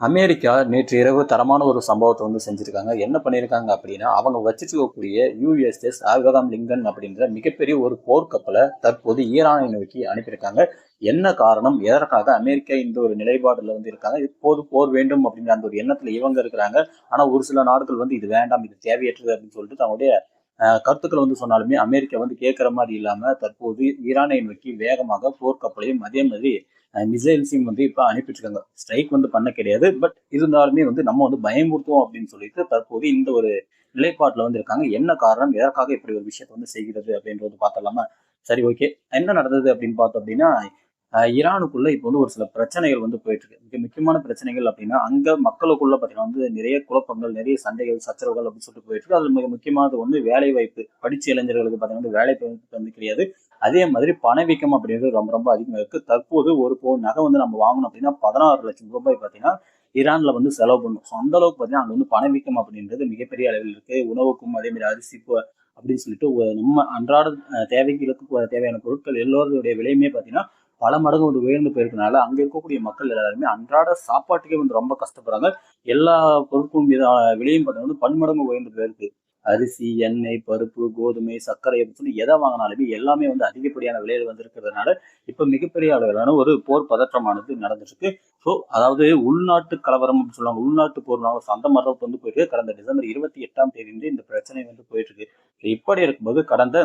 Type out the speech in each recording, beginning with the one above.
America நேற்று இரவு தரமான ஒரு சம்பவத்தை வந்து செஞ்சுருக்காங்க. என்ன பண்ணியிருக்காங்க அப்படின்னா அவங்க வச்சிருக்கக்கூடிய யூஎஸ்எஸ் ஆப்ரகாம் லிங்கன் அப்படின்ற மிகப்பெரிய ஒரு போர்க்கப்பலை தற்போது ஈரானை நோக்கி அனுப்பியிருக்காங்க. என்ன காரணம்? எதற்காக அமெரிக்கா இந்த ஒரு நிலைப்பாடுல வந்து இருக்காங்க? இப்போது போர் வேண்டும் அப்படின்ற அந்த ஒரு எண்ணத்துல இவங்க இருக்கிறாங்க. ஆனா ஒரு சில நாடுகள் வந்து இது வேண்டாம் இது தேவையற்றது அப்படின்னு சொல்லிட்டு தங்களுடைய கருத்துக்கள் கருத்துக்களை வந்து சொன்னாலுமே அமெரிக்கா வந்து கேட்கிற மாதிரி இல்லாம தற்போது ஈரானை நோக்கி வேகமாக போர்க்கப்பலையும் அதே மாதிரி மிசைல்ஸையும் வந்து இப்போ அனுப்பிட்டுருக்காங்க ஸ்ட்ரைக் வந்து பண்ண கிடையாது. பட் இருந்தாலுமே வந்து நம்ம வந்து பயமுறுத்துவோம் அப்படின்னு சொல்லிட்டு தற்போது இந்த ஒரு நிலைப்பாட்டில் வந்து இருக்காங்க. என்ன காரணம்? எதற்காக இப்படி ஒரு விஷயத்தை வந்து செய்கிறது அப்படின்றது பார்த்தலாமா சரி ஓகே. என்ன நடந்தது அப்படின்னு பார்த்தோம் அப்படின்னா ஈரானுக்குள்ளே ஈரானுக்குள்ள இப்போ வந்து ஒரு சில பிரச்சனைகள் வந்து போயிட்டு இருக்கு மிக முக்கியமான பிரச்சனைகள் அப்படின்னா அங்க மக்களுக்குள்ள பார்த்தீங்கன்னா வந்து நிறைய குழப்பங்கள் நிறைய சண்டைகள் சச்சரவுகள் அப்படின்னு சொல்லிட்டு போயிட்டு இருக்கு அதுல மிக முக்கியமானது வந்து வேலை வாய்ப்பு படிச்ச இளைஞர்களுக்கு பார்த்தீங்கன்னா வந்து வேலை வாய்ப்பு வந்து கிடையாது. அதே மாதிரி பணவீக்கம் அப்படின்றது ரொம்ப ரொம்ப அதிகமாக இருக்கு. தற்போது ஒரு பவுன் நகை வந்து நம்ம வாங்கணும் அப்படின்னா பதினாறு லட்சம் ரூபாய் பார்த்தீங்கன்னா ஈரான்ல வந்து செலவு பண்ணும். ஸோ அந்த அளவுக்கு பார்த்தீங்கன்னா அங்கே வந்து பணவீக்கம் அப்படின்றது மிகப்பெரிய அளவில் இருக்கு. உணவுக்கும் அதே மாதிரி அரிசி அப்படின்னு சொல்லிட்டு நம்ம அன்றாட தேவைகளுக்கு தேவையான பொருட்கள் எல்லோருடைய விலையுமே பார்த்தீங்கன்னா பல மடங்கு வந்து உயர்ந்து போயிருக்கனால அங்கே இருக்கக்கூடிய மக்கள் எல்லாருமே அன்றாட சாப்பாட்டுக்கே வந்து ரொம்ப கஷ்டப்படுறாங்க. எல்லா பொருட்களும் மீது விலையும் பார்த்தீங்கன்னா வந்து பன்மடங்கு உயர்ந்து போயிருக்கு. அரிசி எண்ணெய் பருப்பு கோதுமை சர்க்கரை அப்படின்னு சொல்லி எதை வாங்கினாலுமே எல்லாமே வந்து அதிகப்படியான விலையில் வந்திருக்கிறதுனால இப்போ மிகப்பெரிய அளவிலான ஒரு போர் பதற்றமானது நடந்துருக்கு ஸோ அதாவது உள்நாட்டு கலவரம் அப்படின்னு சொல்லுவாங்க. உள்நாட்டு போர் so அந்த மாதிரி வந்து போயிருக்கு கடந்த டிசம்பர் இருபத்தி எட்டாம் தேதி வந்து இந்த பிரச்சனை வந்து போயிட்டு இருக்கு இப்படி இருக்கும்போது கடந்த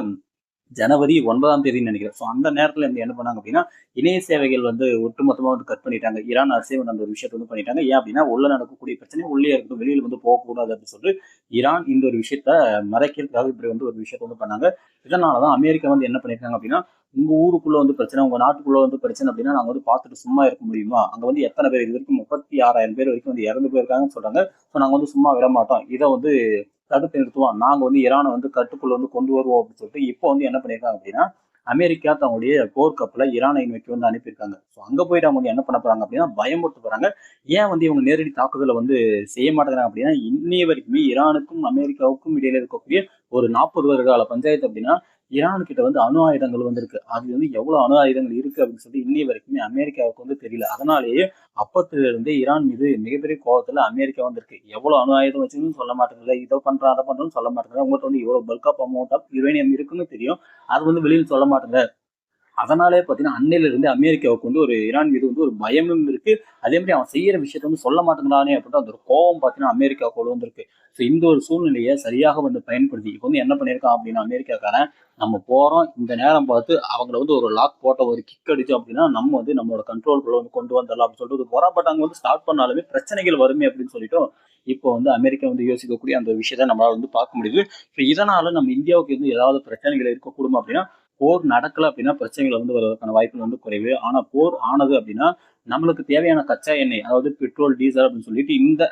ஜனவரி ஒன்பதாம் தேதி நினைக்கிறேன். ஸோ அந்த நேரத்துல இருந்து என்ன பண்ணாங்க அப்படின்னா இணைய சேவைகள் வந்து ஒட்டுமொத்தமா வந்து கட் பண்ணிட்டாங்க. ஈரான் அரசே வந்து அந்த ஒரு விஷயத்தை வந்து பண்ணிட்டாங்க. ஏன் அப்படின்னா உள்ள நடக்கக்கூடிய பிரச்சனை உள்ளே இருக்கட்டும் வெளியில வந்து போகக்கூடாது அப்படின்னு சொல்லிட்டு ஈரான் இந்த ஒரு விஷயத்த மறைக்கிறதுக்காக இப்படி வந்து ஒரு விஷயத்த வந்து பண்ணாங்க. இதனாலதான் அமெரிக்கா வந்து என்ன பண்ணிருக்காங்க அப்படின்னா உங்க ஊருக்குள்ள வந்து பிரச்சனை உங்க நாட்டுக்குள்ள வந்து பிரச்சனை அப்படின்னா நாங்க வந்து பார்த்துட்டு சும்மா இருக்க முடியுமா? அங்க வந்து எத்தனை பேர் இது வரைக்கும் முப்பத்தி ஆறாயிரம் பேர் வரைக்கும் வந்து இறந்து போயிருக்காங்கன்னு சொல்றாங்க. ஸோ நாங்க வந்து சும்மா விட மாட்டோம் இதை வந்து தடுத்து நிறுத்துவோம் நாங்க வந்து ஈரானை வந்து கட்டுக்குள்ள வந்து கொண்டு வருவோம் அப்படின்னு சொல்லிட்டு இப்போ வந்து என்ன பண்ணிருக்காங்க அப்படின்னா அமெரிக்கா தங்களுடைய போர்க்கப்பல ஈரானை நோக்கி வந்து அனுப்பியிருக்காங்க. ஸோ அங்க போயிட்டு அவங்க என்ன பண்ண போறாங்க அப்படின்னா பயமுறுத்து போறாங்க. ஏன் வந்து இவங்க நேரடி தாக்குதலை வந்து செய்ய மாட்டேங்கிறாங்க அப்படின்னா இன்னைய வரைக்குமே ஈரானுக்கும் அமெரிக்காவுக்கும் இடையில இருக்கக்கூடிய ஒரு நாற்பது வருட கால பஞ்சாயத்து அப்படின்னா ஈரான் கிட்ட வந்து அணு ஆயுதங்கள் வந்திருக்கு. அது வந்து எவ்வளவு அணு ஆயுதங்கள் இருக்கு அப்படின்னு சொல்லி இன்னி வரைக்குமே அமெரிக்காவுக்கு வந்து தெரியல. அதனாலேயே அப்பத்துல இருந்தே ஈரான் மீது மிகப்பெரிய கோபத்துல அமெரிக்கா வந்திருக்கு. எவ்வளவு அணு ஆயுதம் வச்சுன்னு சொல்ல மாட்டேங்கல இதை பண்றேன் அதை பண்றேன்னு சொல்ல மாட்டேங்க உங்கள்கிட்ட வந்து இவ்வளவு bulk of amount of uranium இருக்குன்னு தெரியும். அது வந்து வெளியில் சொல்ல மாட்டேங்க அதனாலே பார்த்தீங்கன்னா அன்னையில இருந்து அமெரிக்காவுக்கு வந்து ஒரு ஈரான் மீது வந்து ஒரு பயமும் இருக்கு. அதே மாதிரி அவன் செய்யற விஷயத்த வந்து சொல்ல மாட்டேங்கிறானே அப்படின்ட்டு அந்த ஒரு கோபம் பார்த்தீங்கன்னா அமெரிக்காவுக்குள்ள வந்திருக்கு. ஸோ இந்த ஒரு சூழ்நிலையை சரியாக வந்து பயன்படுத்தி இப்போ வந்து என்ன பண்ணியிருக்கான் அப்படின்னா அமெரிக்காக்காரன் நம்ம போறோம். இந்த நேரம் பார்த்து அவங்கள வந்து ஒரு லாக் போட்ட ஒரு கிக் அடிச்சோம் அப்படின்னா நம்ம வந்து நம்மளோட கண்ட்ரோல்குள்ள வந்து கொண்டு வந்துடலாம் அப்படின்னு சொல்லிட்டு ஒரு போறா பட் வந்து ஸ்டார்ட் பண்ணாலுமே பிரச்சனைகள் வருமே அப்படின்னு சொல்லிட்டு இப்போ வந்து அமெரிக்கா வந்து யோசிக்கக்கூடிய அந்த விஷயத்த நம்மளால வந்து பார்க்க முடியுது. ஸோ இதனால நம்ம இந்தியாவுக்கு வந்து ஏதாவது பிரச்சனைகள் இருக்கக்கூடும் அப்படின்னா போர் நடக்கல அப்படின்னா பிரச்சனைகள் வந்து வருவதற்கான வாய்ப்புகள் வந்து குறைவு. ஆனா போர் ஆனது அப்படின்னா நம்மளுக்கு தேவையான கச்சா எண்ணெய் அதாவது பெட்ரோல் டீசல் அப்படின்னு சொல்லிட்டு இந்த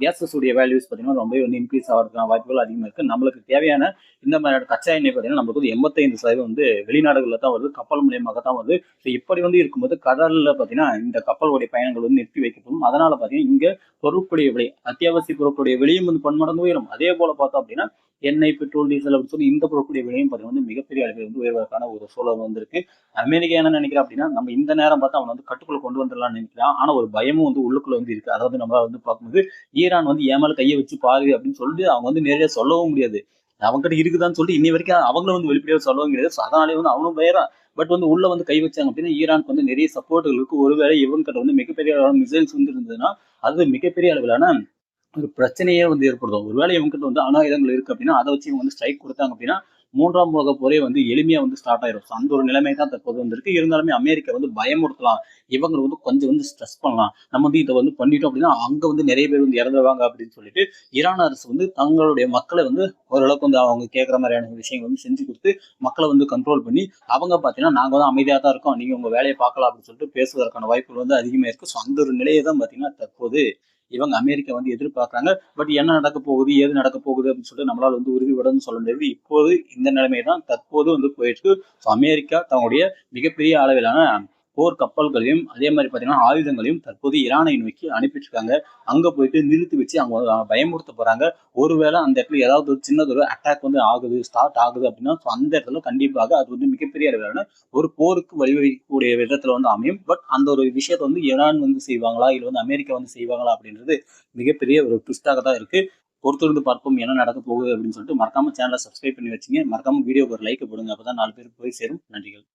கேஸஸ் உடைய வேல்யூஸ் பார்த்தீங்கன்னா ரொம்ப வந்து இன்க்ரீஸ் ஆகிறதுக்கான வாய்ப்புகள் அதிகமாக இருக்குது நம்மளுக்கு தேவையான இந்த மாதிரி கச்சா எண்ணெய் பார்த்தீங்கன்னா நம்மளுக்கு வந்து எண்பத்தைந்து சதவீதம் வந்து வெளிநாடுகளில் தான் வருது. கப்பல் மூலியமாக தான் வருது. ஸோ இப்படி வந்து இருக்கும்போது கடல்ல பார்த்தீங்கன்னா இந்த கப்பலுடைய பயணங்கள் வந்து நிறுத்தி வைக்கப்படும். அதனால் பார்த்தீங்கன்னா இங்கே பொருட்களுடைய விலை அத்தியாவசிய பொருட்களுடைய விலையும் வந்து பன்மடங்கு உயரும். அதே போல் பார்த்தோம் அப்படின்னா எண்ணெய் பெட்ரோல் டீசல் அப்படின்னு சொல்லி இந்த பொருட்களுடைய விலையும் பார்த்தீங்கன்னா வந்து மிகப்பெரிய அளவில் வந்து உயர்வதற்கான ஒரு சூழல் வந்திருக்கு. அமெரிக்கா என்ன நினைக்கிறா அப்படின்னா நம்ம இந்த நேரம் பார்த்து அவனை வந்து கட்டுக்குள்ள கொண்டு வந்துடலாம்னு நினைக்கிறான். ஆனால் ஒரு பயமும் வந்து உள்ளுக்குள்ள வந்து இருக்கு. அதாவது நம்ம வந்து பார்க்கும்போது ஈரான் வந்து ஏன் மேல கையை வச்சு பாரு அப்படின்னு சொல்லிட்டு அவங்க வந்து நேரடியா சொல்லவும் முடியாது. அவங்ககிட்ட இருக்குதான்னு சொல்லிட்டு இன்னி வரைக்கும் அவங்களும் வந்து வெளிப்படையாக சொல்லவும் கிடையாது. அதனாலே வந்து அவனும் பயறான் பட் வந்து உள்ள வந்து கை வச்சாங்க அப்படின்னா ஈரானுக்கு வந்து நிறைய சப்போர்ட்டுகள் இருக்கு. ஒருவேளை இவங்ககிட்ட வந்து மிகப்பெரிய அளவான மிசைல்ஸ் வந்து இருந்ததுன்னா அது மிகப்பெரிய அளவிலான ஒரு பிரச்சனையே வந்து ஏற்படுத்தும். ஒருவேளை இவங்ககிட்ட வந்து அணு ஆயுதங்கள் இருக்கு அப்படின்னா அதை வச்சு இவங்க வந்து ஸ்ட்ரைக் கொடுத்தாங்க அப்படின்னா மூன்றாம் உலக போரே வந்து எளிமையா வந்து ஸ்டார்ட் ஆயிரும். ஸோ அந்த ஒரு நிலைமை தான் தற்போது வந்திருக்கு. இருந்தாலுமே அமெரிக்கா வந்து பயமுறுத்தலாம். இவங்க வந்து கொஞ்சம் வந்து ஸ்ட்ரெஸ் பண்ணலாம். நம்ம வந்து இதை வந்து பண்ணிட்டோம் அப்படின்னா அங்க வந்து நிறைய பேர் வந்து இறந்துருவாங்க அப்படின்னு சொல்லிட்டு ஈரான் அரசு வந்து தங்களுடைய மக்களை வந்து ஓரளவுக்கு வந்து அவங்க கேட்குற மாதிரியான விஷயங்கள் வந்து செஞ்சு கொடுத்து மக்களை வந்து கண்ட்ரோல் பண்ணி அவங்க பார்த்தீங்கன்னா நாங்கள் வந்து அமைதியாக தான் இருக்கோம். நீங்கள் உங்கள் வேலையை பார்க்கலாம் அப்படின்னு சொல்லிட்டு பேசுவதற்கான வாய்ப்புகள் வந்து அதிகமாக இருக்கு. ஸோ அந்த ஒரு நிலையை தான் பார்த்தீங்கன்னா தற்போது இவங்க அமெரிக்கா வந்து எதிர்பார்க்குறாங்க. பட் என்ன நடக்க போகுது ஏது நடக்க போகுது அப்படின்னு சொல்லிட்டு நம்மளால வந்து உறுதிபடன்னு சொல்ல முடியாது. இப்போது இந்த நிலைமை தான் தற்போது வந்து போயிட்டு இருக்கு. ஸோ அமெரிக்கா தங்களுடைய மிகப்பெரிய அளவிலான போர் கப்பல்களையும் அதே மாதிரி பார்த்தீங்கன்னா ஆயுதங்களையும் தற்போது ஈரானை நோக்கி அனுப்பிட்டு அங்கே போயிட்டு நிறுத்தி வச்சு அவங்க பயமுறுத்த போகிறாங்க ஒருவேளை அந்த இடத்துல ஏதாவது ஒரு சின்னதொரு அட்டாக் வந்து ஆகுது ஸ்டார்ட் ஆகுது அப்படின்னா ஸோ அந்த இடத்துல கண்டிப்பாக அது வந்து மிகப்பெரிய அளவிலான ஒரு போருக்கு வழிவகுக்கக்கூடிய விதத்தில் வந்து அமையும். பட் அந்த ஒரு விஷயத்தை வந்து ஈரான் வந்து செய்வாங்களா இல்லை வந்து அமெரிக்கா வந்து செய்வாங்களா அப்படின்றது மிகப்பெரிய ஒரு ட்விஸ்டாக தான் இருக்குது பொறுத்திருந்து பார்ப்போம் என்ன நடக்க போகுது அப்படின்னு சொல்லிட்டு மறக்காம சேனலை சப்ஸ்கிரைப் பண்ணி வச்சுங்க. மறக்காம வீடியோக்கு ஒரு லைக் போடுங்க. அப்பதான் நாலு பேருக்கு போய் சேரும். நன்றிகள்.